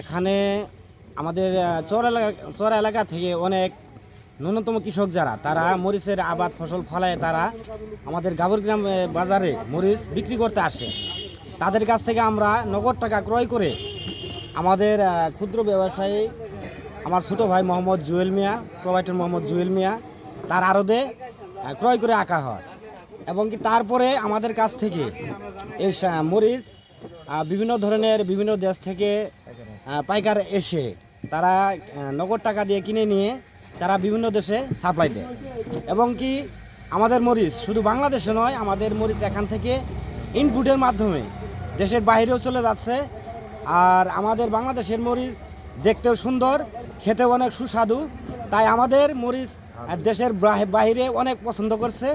এখানে আমাদের চর এলাকা চর এলাকা থেকে অনেক ন্যূনতম কৃষক যারা, তারা মরিচের আবাদ ফসল ফলায় তারা আমাদের গাবরগ্রাম বাজারে মরিচ বিক্রি করতে আসে। তাদের কাছ থেকে আমরা নগদ টাকা ক্রয় করে আমাদের ক্ষুদ্র ব্যবসায়ী, আমার ছোট ভাই মোহাম্মদ জুয়েল মিয়া, প্রোভাইডার মোহাম্মদ জুয়েল মিয়া, তার আরদে ক্রয় করে আঁকা হয়। এবং কি তারপরে আমাদের কাছ থেকে এই মরিচ বিভিন্ন ধরনের বিভিন্ন দেশ থেকে পাইকার এসে তারা নগদ টাকা দিয়ে কিনে নিয়ে তারা বিভিন্ন দেশে সাপ্লাই দেয়। এবং কি আমাদের মরিচ শুধু বাংলাদেশে নয় আমাদের মরিচ এখান থেকে ইনপুটের মাধ্যমে দেশের বাইরেও চলে যাচ্ছে। আর আমাদের বাংলাদেশের মরিচ দেখতেও সুন্দর খেতেও অনেক সুস্বাদু। তাই আমাদের মরিচ দেশের বাইরে অনেক পছন্দ করছে।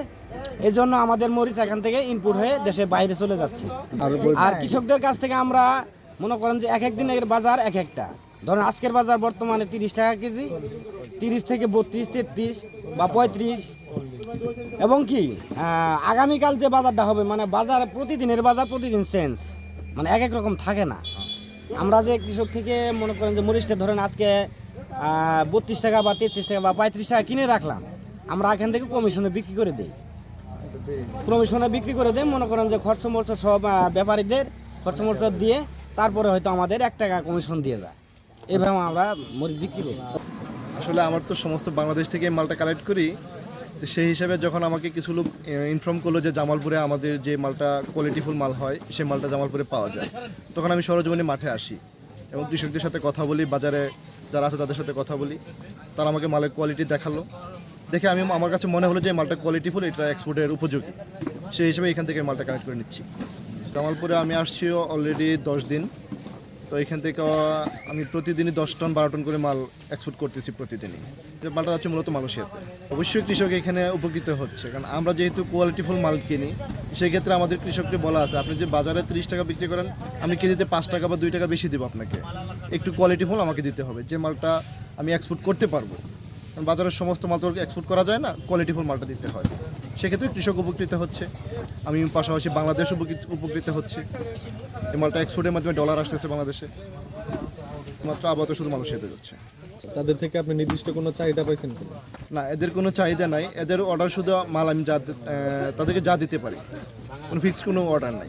এই জন্য আমাদের মরিচ এখান থেকে ইনপুট হয়ে দেশের বাইরে চলে যাচ্ছে। আর কৃষকদের কাছ থেকে আমরা মনে করেন যে এক এক দিনের বাজার এক একটা। ধরেন আজকের বাজার বর্তমানে তিরিশ টাকা কেজি, তিরিশ থেকে বত্রিশ, তেত্রিশ বা পঁয়ত্রিশ। এবং কি আগামীকাল যে বাজারটা হবে মানে বাজার প্রতিদিনের বাজার প্রতিদিন চেঞ্জ মানে এক এক রকম থাকে না। আমরা যে কৃষক থেকে মনে করেন যে মরিচটা ধরেন আজকে বত্রিশ টাকা বা তেত্রিশ টাকা বা পঁয়ত্রিশ টাকা কিনে রাখলাম, আমরা এখান থেকে কমিশনে বিক্রি করে দিই। কমিশনে বিক্রি করে দিই, মনে করেন যে খরচ মরচ সব ব্যাপারীদের খরচ মরচ দিয়ে তারপরে হয়তো আমাদের এক টাকা কমিশন দিয়ে যায়। এভাবে আমরা মরিচ বিক্রি করি। আসলে আমার তো সমস্ত বাংলাদেশ থেকে মালটা কালেক্ট করি সেই হিসাবে যখন আমাকে কিছু লোক ইনফর্ম করল যে জামালপুরে আমাদের যে মালটা কোয়ালিটিফুল মাল হয়, সেই মালটা জামালপুরে পাওয়া যায়। তখন আমি সরজমিনে মাঠে আসি এবং কৃষকদের সাথে কথা বলি, বাজারে যারা আছে তাদের সাথে কথা বলি। তারা আমাকে মালের কোয়ালিটি দেখাল। দেখে আমি, আমার কাছে মনে হলো যে মালটা কোয়ালিটিফুল এটা এক্সপোর্টের উপযোগী। সেই হিসাবে এখান থেকে মালটা কালেক্ট করে নিচ্ছি। জামালপুরে আমি আসছি অলরেডি দশ দিন। তো এখান থেকে আমি প্রতিদিনই দশ টন, বারো টন করে মাল এক্সপোর্ট করতেছি প্রতিদিনই। মালটা যাচ্ছে মূলত মালয়েশিয়াতে অবশ্যই কৃষক এখানে উপকৃত হচ্ছে, কারণ আমরা যেহেতু কোয়ালিটিফুল মাল কিনি, সেক্ষেত্রে আমাদের কৃষককে বলা আছে, আপনি যে বাজারে তিরিশ টাকা বিক্রি করেন, আমি কেজিতে পাঁচ টাকা বা দুই টাকা বেশি দেবো আপনাকে। একটু কোয়ালিটিফুল আমাকে দিতে হবে, যে মালটা আমি এক্সপোর্ট করতে পারব। কারণ বাজারের সমস্ত মাল তো এক্সপোর্ট করা যায় না কোয়ালিটিফুল মালটা দিতে হয়। সেক্ষেত্রে কৃষক উপকৃত হচ্ছে। আমি পাশাপাশি বাংলাদেশ উপকৃত হচ্ছে। এই মালটা এক্সপোর্টের মাধ্যমে ডলার আসতেছে বাংলাদেশে। মাত্র আপাতত শুধু মানুষ এতে যাচ্ছে। তাদের থেকে আপনি নির্দিষ্ট কোনো চাহিদা পাইছেন না এদের কোনো চাহিদা নাই। এদের অর্ডার শুধু মাল আমি যা তাদেরকে যা দিতে পারি। কোনো ফিক্সড কোনো অর্ডার নাই।